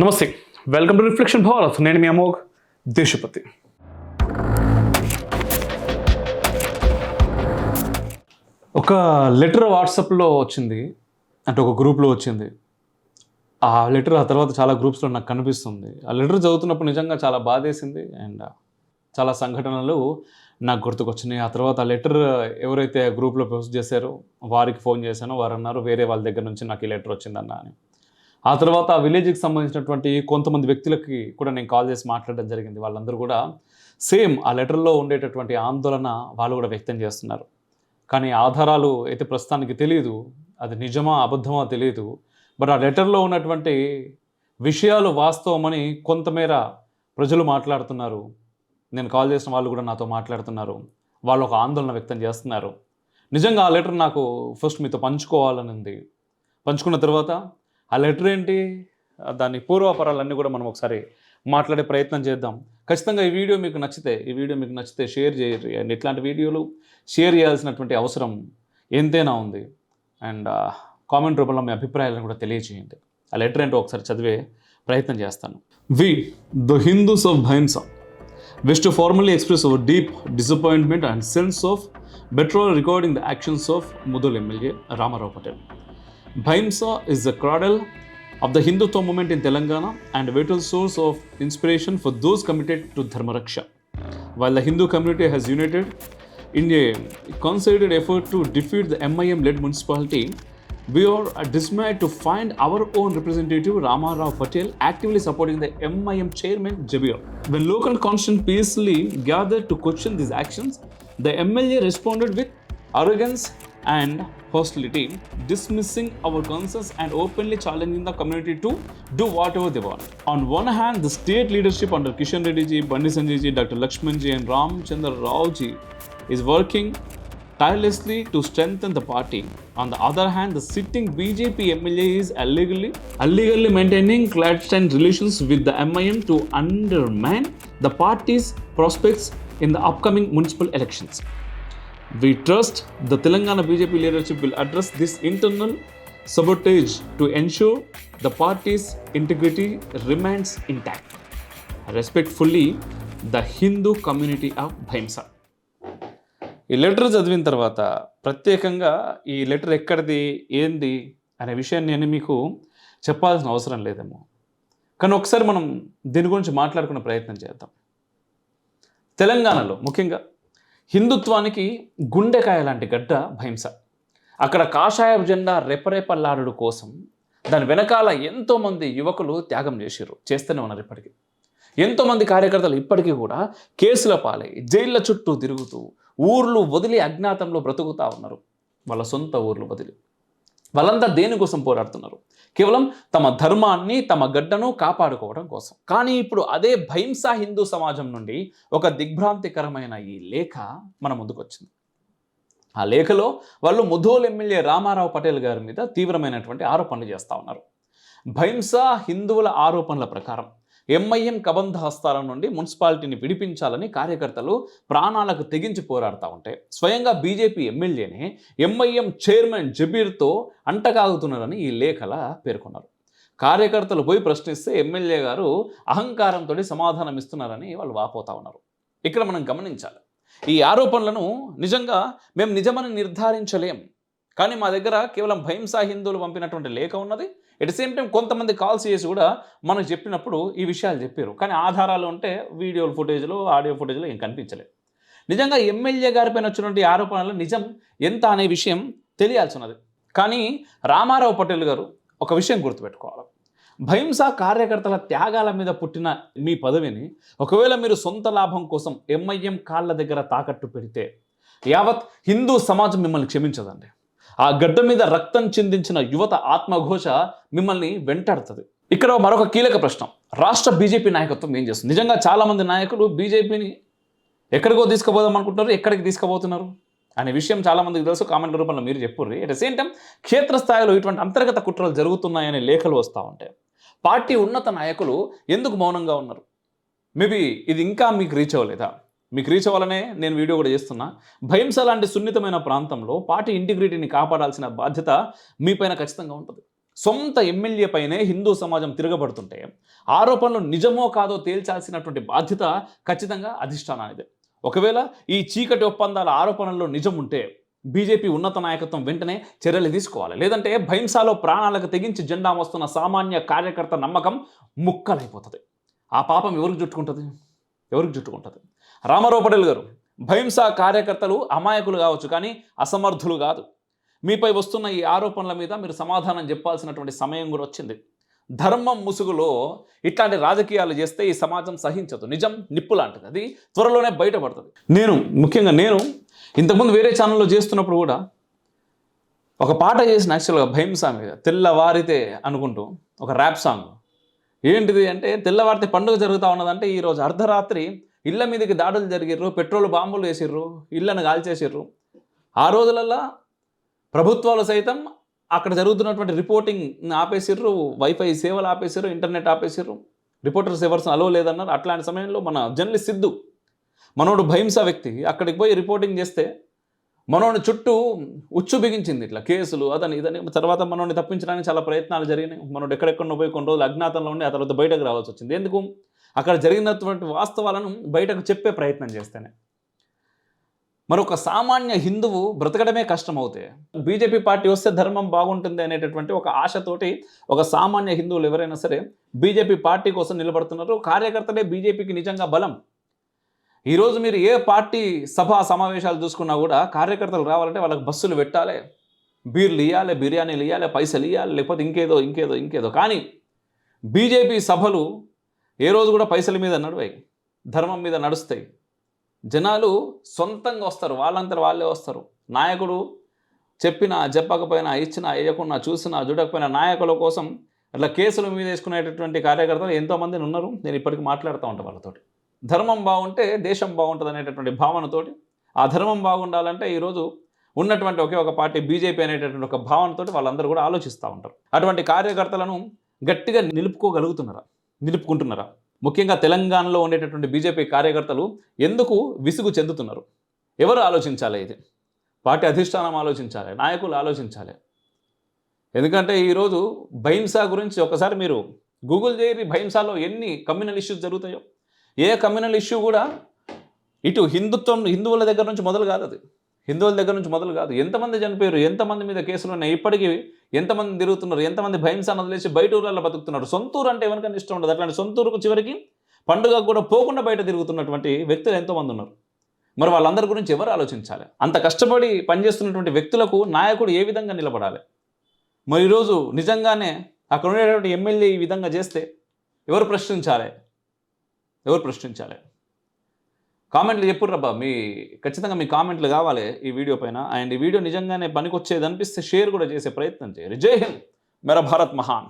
నమస్తే. Welcome to reflection Bharat నేను మీ అమోఘ్ దేశపతి. ఒక లెటర్ వాట్సాప్లో వచ్చింది అంటే ఒక గ్రూప్లో వచ్చింది. ఆ లెటర్ ఆ తర్వాత చాలా గ్రూప్స్లో నాకు కనిపిస్తుంది. ఆ లెటర్ చదువుతున్నప్పుడు నిజంగా చాలా బాధేసింది అండ్ చాలా సంఘటనలు నాకు గుర్తుకొచ్చినాయి. ఆ తర్వాత ఆ లెటర్ ఎవరైతే గ్రూప్లో పోస్ట్ చేశారో వారికి ఫోన్ చేశానో వారు అన్నారు వేరే వాళ్ళ దగ్గర నుంచి నాకు ఈ లెటర్ వచ్చిందన్న అని. ఆ తర్వాత ఆ విలేజ్కి సంబంధించినటువంటి కొంతమంది వ్యక్తులకి కూడా నేను కాల్ చేసి మాట్లాడడం జరిగింది. వాళ్ళందరూ కూడా సేమ్ ఆ లెటర్లో ఉండేటటువంటి ఆందోళన వాళ్ళు కూడా వ్యక్తం చేస్తున్నారు. కానీ ఆధారాలు అయితే ప్రస్తుతానికి తెలియదు అది నిజమా అబద్ధమా తెలియదు బట్ ఆ లెటర్లో ఉన్నటువంటి విషయాలు వాస్తవమని కొంతమేర ప్రజలు మాట్లాడుతున్నారు. నేను కాల్ చేసిన వాళ్ళు కూడా నాతో మాట్లాడుతున్నారు. వాళ్ళు ఒక ఆందోళన వ్యక్తం చేస్తున్నారు. నిజంగా ఆ లెటర్ నాకు ఫస్ట్ మీతో పంచుకోవాలని ఉంది పంచుకున్న తర్వాత ఆ లెటర్ ఏంటి? దాని పూర్వాపరాలన్నీ కూడా మనం ఒకసారి మాట్లాడే ప్రయత్నం చేద్దాం. ఖచ్చితంగా ఈ వీడియో మీకు నచ్చితే ఈ వీడియో మీకు నచ్చితే షేర్ చేయండి. ఇట్లాంటి వీడియోలు షేర్ చేయాల్సినటువంటి అవసరం ఎంతైనా ఉంది. అండ్ కామెంట్ రూపంలో మీ అభిప్రాయాలను కూడా తెలియజేయండి ఆ లెటర్ ఏంటో ఒకసారి చదివే ప్రయత్నం చేస్తాను. We the Hindus of Bhainsa wish to express express deep deep and and of of recording the actions of of MLA MLA Ramarao Bhimsa is the cradle of the Hindutva movement in Telangana and a vital source of inspiration for those committed to Dharmaraksha. While the Hindu community has united in a concerted effort to defeat the MIM led municipality, we are dismayed to find our own representative Rama Rao Patel actively supporting the MIM chairman Jabir. When local conscience peacefully gathered to question these actions, the MLA responded with arrogance and hostility, dismissing our concerns and openly challenging the community to do whatever they want. On one hand, the state leadership under Kishan Reddy ji, Bandi Sanjay ji, Dr. Lakshman ji, and Ramchandra Rao ji is working tirelessly to strengthen the party. On the other hand, the sitting BJP MLA is illegally, illegally maintaining clandestine relations with the MIM to undermine the party's prospects in the upcoming municipal elections. We trust the Telangana BJP leadership will address this internal sabotage to ensure the party's integrity remains intact respectfully the Hindu community of Bhainsa ఈ letter చదివిన తర్వాత ప్రత్యేకంగా ఈ letter ఎక్కడిది ఏంది అనే విషయాన్ని నేను మీకు చెప్పాల్సిన అవసరం లేదేమో. కానీ ఒకసారి మనం దీని గురించి మాట్లాడుకునే ప్రయత్నం చేద్దాం. తెలంగాణలో ముఖ్యంగా హిందుత్వానికి గుండెకాయ లాంటి గడ్డ భహింస అక్కడ కాషాయ జెండా రెపరెపల్లాడు కోసం దాని వెనకాల ఎంతోమంది యువకులు త్యాగం చేసిర్రు చేస్తూనే ఉన్నారు ఇప్పటికీ. ఎంతోమంది కార్యకర్తలు ఇప్పటికీ కూడా కేసుల పాలై జైళ్ళ చుట్టూ తిరుగుతూ ఊర్లు వదిలి అజ్ఞాతంలో బ్రతుకుతా ఉన్నారు. వాళ్ళ సొంత ఊర్లు వదిలి. వాళ్ళంతా దేనికోసం పోరాడుతున్నారు? కేవలం తమ ధర్మాన్ని తమ గడ్డను కాపాడుకోవడం కోసం. కానీ ఇప్పుడు అదే భైంసా హిందూ సమాజం నుండి ఒక దిగ్భ్రాంతికరమైన ఈ లేఖ మన ముందుకు వచ్చింది ఆ లేఖలో వాళ్ళు ముధోల్ ఎమ్మెల్యే రామారావు పటేల్ గారి మీద తీవ్రమైనటువంటి ఆరోపణలు చేస్తూ ఉన్నారు. భైంసా హిందువుల ఆరోపణల ప్రకారం ఎంఐఎం కబంధ హస్తాల నుండి మున్సిపాలిటీని విడిపించాలని కార్యకర్తలు ప్రాణాలకు తెగించి పోరాడుతూ ఉంటే స్వయంగా బీజేపీ ఎమ్మెల్యేనే ఎంఐఎం చైర్మన్ జబీర్తో అంటకాగుతున్నారని ఈ లేఖల పేర్కొన్నారు. కార్యకర్తలు పోయి ప్రశ్నిస్తే ఎమ్మెల్యే గారు అహంకారంతో సమాధానం ఇస్తున్నారని వాళ్ళు వాపోతా ఉన్నారు. ఇక్కడ మనం గమనించాలి. ఈ ఆరోపణలను నిజంగా మేము నిజమని నిర్ధారించలేం. కానీ మా దగ్గర కేవలం భయంసా హిందువులు పంపినటువంటి లేఖ ఉన్నది. ఎట్ సేమ్ టైం కొంతమంది కాల్స్ చేసి కూడా మనకు చెప్పినప్పుడు ఈ విషయాలు చెప్పారు. కానీ ఆధారాలు ఉంటే వీడియోలు ఫుటేజ్లో ఆడియో ఫుటేజ్లో ఏం కనిపించలేదు నిజంగా ఎమ్మెల్యే గారిపైన వచ్చినటువంటి ఆరోపణలు నిజం ఎంత అనే విషయం తెలియాల్సి ఉన్నది కానీ రామారావు పటేల్ గారు ఒక విషయం గుర్తుపెట్టుకోవాలి. భయంసా కార్యకర్తల త్యాగాల మీద పుట్టిన మీ పదవిని ఒకవేళ మీరు సొంత లాభం కోసం ఎంఐఎం కాళ్ళ దగ్గర తాకట్టు పెడితే యావత్ హిందూ సమాజం మిమ్మల్ని క్షమించదండి. ఆ గడ్డ మీద రక్తం చిందించిన యువత ఆత్మఘోష మిమ్మల్ని వెంటాడుతుంది. ఇక్కడ మరొక కీలక ప్రశ్న. రాష్ట్ర బీజేపీ నాయకత్వం ఏం చేస్తుంది? నిజంగా చాలామంది నాయకులు బీజేపీని ఎక్కడికో తీసుకుపోదాం అనుకుంటున్నారు ఎక్కడికి తీసుకుపోతున్నారు? అనే విషయం చాలామందికి తెలుసు కామెంట్ రూపంలో మీరు చెప్పుర్రి. అట్ ద సేమ్ టైం క్షేత్రస్థాయిలో ఇటువంటి అంతర్గత కుట్రలు జరుగుతున్నాయనే లేఖలు వస్తూ ఉంటాయి. పార్టీ ఉన్నత నాయకులు ఎందుకు మౌనంగా ఉన్నారు? మేబీ ఇది ఇంకా మీకు రీచ్ అవ్వలేదా? మీకు రీచ్ అవ్వాలనే నేను వీడియో కూడా చేస్తున్నా. భయంస లాంటి సున్నితమైన ప్రాంతంలో పార్టీ ఇంటిగ్రిటీని కాపాడాల్సిన బాధ్యత మీపైన ఖచ్చితంగా ఉంటుంది. సొంత ఎమ్మెల్యే పైనే హిందూ సమాజం తిరగబడుతుంటే ఆరోపణలు నిజమో కాదో తేల్చాల్సినటువంటి బాధ్యత ఖచ్చితంగా అధిష్టానానిదే. ఒకవేళ ఈ చీకటి ఒప్పందాల ఆరోపణల్లో నిజం ఉంటే బీజేపీ ఉన్నత నాయకత్వం వెంటనే చర్యలు తీసుకోవాలి. లేదంటే భైంసాలో ప్రాణాలకు తెగించి జెండా మోస్తున్న సామాన్య కార్యకర్త నమ్మకం ముక్కలైపోతుంది. ఆ పాపం ఎవరికి చుట్టుకుంటుంది ఎవరికి చుట్టుకుంటుంది రామారావు పటేల్ గారు భయంసా కార్యకర్తలు అమాయకులు కావచ్చు కానీ అసమర్థులు కాదు. మీపై వస్తున్న ఈ ఆరోపణల మీద మీరు సమాధానం చెప్పాల్సినటువంటి సమయం కూడా వచ్చింది. ధర్మం ముసుగులో ఇట్లాంటి రాజకీయాలు చేస్తే ఈ సమాజం సహించదు. నిజం నిప్పు లాంటిది. అది త్వరలోనే బయటపడుతుంది. నేను ముఖ్యంగా నేను ఇంతకుముందు వేరే ఛానల్లో చేస్తున్నప్పుడు కూడా ఒక పాట చేసిన యాక్చువల్గా భైంసా మీద తెల్లవారితే అనుకుంటూ ఒక ర్యాప్ సాంగ్. ఏంటిది అంటే తెల్లవారితే పండుగ జరుగుతూ ఉన్నదంటే ఈరోజు అర్ధరాత్రి ఇళ్ళ మీదకి దాడులు జరిగిర్రు పెట్రోల్ బాంబులు వేసిర్రు ఇళ్ళను కాల్చేసిర్రు. ఆ రోజులల్లో ప్రభుత్వాలు సైతం అక్కడ జరుగుతున్నటువంటి రిపోర్టింగ్ ఆపేసిర్రు వైఫై సేవలు ఆపేసిర్రు ఇంటర్నెట్ ఆపేసిర్రు. రిపోర్టర్స్ ఎవరు అలో లేదన్నారు. అట్లాంటి సమయంలో మన జర్నలిస్ట్ సిద్ధు మనోడు భయంస వ్యక్తి అక్కడికి పోయి రిపోర్టింగ్ చేస్తే మనోని చుట్టూ ఉచ్చు బిగించింది ఇట్లా కేసులు అతని ఇదని. తర్వాత మనోని తప్పించడానికి చాలా ప్రయత్నాలు జరిగినాయి. మనోడు ఎక్కడెక్కడో పోయి కొన్ని రోజులు అజ్ఞాతంలో ఉండి ఆ తర్వాత బయటకు రావాల్సి వచ్చింది. ఎందుకు? అక్కడ జరిగినటువంటి వాస్తవాలను బయటకు చెప్పే ప్రయత్నం చేస్తేనే. మరొక సామాన్య హిందువు బ్రతకడమే కష్టమవుతే బీజేపీ పార్టీ వస్తే ధర్మం బాగుంటుంది అనేటటువంటి ఒక ఆశతోటి ఒక సామాన్య హిందువులు ఎవరైనా సరే బీజేపీ పార్టీ కోసం నిలబడుతున్నారు కార్యకర్తలే బీజేపీకి నిజంగా బలం. ఈరోజు మీరు ఏ పార్టీ సభా సమావేశాలు చూసుకున్నా కూడా కార్యకర్తలు రావాలంటే వాళ్ళకి బస్సులు పెట్టాలి. బీర్లు ఇవ్వాలి బిర్యానీలు ఇవ్వాలి పైసలు ఇవ్వాలి లేకపోతే ఇంకేదో ఇంకేదో ఇంకేదో. కానీ బీజేపీ సభలు ఏ రోజు కూడా పైసల మీద నడవాయి ధర్మం మీద నడుస్తాయి. జనాలు సొంతంగా వస్తారు వాళ్ళంతా వాళ్ళే వస్తారు. నాయకుడు చెప్పినా చెప్పకపోయినా ఇచ్చినా వేయకున్నా చూసినా చూడకపోయినా నాయకుల కోసం అట్లా కేసుల మీద వేసుకునేటటువంటి కార్యకర్తలు ఎంతోమంది ఉన్నారు. నేను ఇప్పటికీ మాట్లాడుతూ ఉంటాను వాళ్ళతోటి. ధర్మం బాగుంటే దేశం బాగుంటుంది అనేటటువంటి భావనతోటి ఆ ధర్మం బాగుండాలంటే ఈరోజు ఉన్నటువంటి ఒకే ఒక పార్టీ బీజేపీ అనేటటువంటి ఒక భావనతోటి వాళ్ళందరూ కూడా ఆలోచిస్తూ ఉంటారు. అటువంటి కార్యకర్తలను గట్టిగా నిలుపుకోగలుగుతున్నారు? నిలుపుకుంటున్నారా? ముఖ్యంగా తెలంగాణలో ఉండేటటువంటి బీజేపీ కార్యకర్తలు ఎందుకు విసుగు చెందుతున్నారు? ఎవరు ఆలోచించాలి ఇది? పార్టీ అధిష్టానం ఆలోచించాలి నాయకులు ఆలోచించాలి. ఎందుకంటే ఈరోజు భైంసా గురించి ఒకసారి మీరు గూగుల్ చేయరి భైంసాలో ఎన్ని కమ్యూనల్ ఇష్యూస్ జరుగుతాయో. ఏ కమ్యూనల్ ఇష్యూ కూడా ఇటు హిందుత్వం హిందువుల దగ్గర నుంచి మొదలు కాదు అది. హిందువుల దగ్గర నుంచి మొదలు కాదు. ఎంతమంది చనిపోయారు? ఎంతమంది మీద కేసులు ఉన్నాయి? ఇప్పటికీ ఎంతమంది తిరుగుతున్నారు? ఎంతమంది భయంసాన్ని వదిలేసి బయట ఊర్లలో బతుకుతున్నారు? సొంతూరు అంటే ఎవరికైనా ఇష్టం ఉండదు. అట్లాంటి సొంతూరుకు చివరికి పండుగ కూడా పోకుండా బయట తిరుగుతున్నటువంటి వ్యక్తులు ఎంతోమంది ఉన్నారు. మరి వాళ్ళందరి గురించి ఎవరు ఆలోచించాలి? అంత కష్టపడి పనిచేస్తున్నటువంటి వ్యక్తులకు నాయకుడు ఏ విధంగా నిలబడాలి? మరి ఈరోజు నిజంగానే అక్కడ ఉండేటువంటి ఎమ్మెల్యే ఈ విధంగా చేస్తే ఎవరు ప్రశ్నించాలి? ఎవరు ప్రశ్నించాలి? కామెంట్లు చెప్పుర్రబ్బా మీ ఖచ్చితంగా మీ కామెంట్లు కావాలి ఈ వీడియో పైన. అండ్ ఈ వీడియో నిజంగానే పనికొచ్చేది అనిపిస్తే షేర్ కూడా చేసే ప్రయత్నం చేయరు జై హింద్. మెరా భారత్ మహాన్.